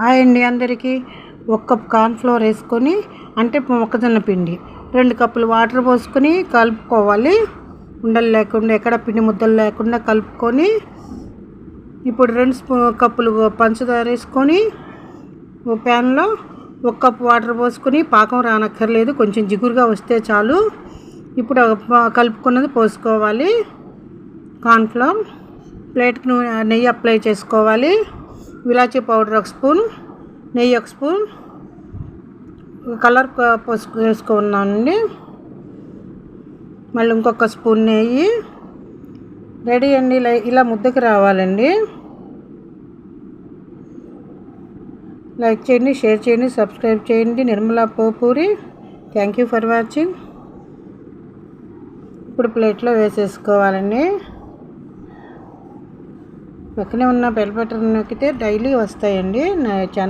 Hi అండి అందరికీ. ఒక కప్ కార్న్ఫ్లోర్ వేసుకొని అంటే మొక్కజొన్న పిండి. రెండు కప్పులు వాటర్ పోసుకొని కలుపుకోవాలి. ఉండలు లేకుండా ఎక్కడ పిండి ముద్దలు లేకుండా కలుపుకొని ఇప్పుడు రెండు స్పూ కప్పులు పంచదార వేసుకొని ఓ ప్యాన్లో ఒక కప్పు వాటర్ పోసుకొని పాకం రానక్కర్లేదు కొంచెం జిగురుగా వస్తే చాలు. ఇప్పుడు కలుపుకున్నది పోసుకోవాలి. కార్న్ఫ్లోర్ ప్లేట్కి నూనె నెయ్యి అప్లై చేసుకోవాలి. ఇలాచీ పౌడర్ ఒక స్పూన్ నెయ్యి ఒక స్పూన్ కలర్ పసుపు వేసుకున్నానండి. మళ్ళీ ఇంకొక స్పూన్ నెయ్యి. రెడీ అండి ఇలా ఇలా ముద్దకి రావాలండి. లైక్ చేయండి షేర్ చేయండి సబ్స్క్రైబ్ చేయండి. Nirmala Popuri thank you for watching. ఇప్పుడు ప్లేట్లో వేసేసుకోవాలండి. పక్కనే ఉన్న బెల్ బటన్ నొక్కితే డైలీ వస్తాయండి నా ఛానల్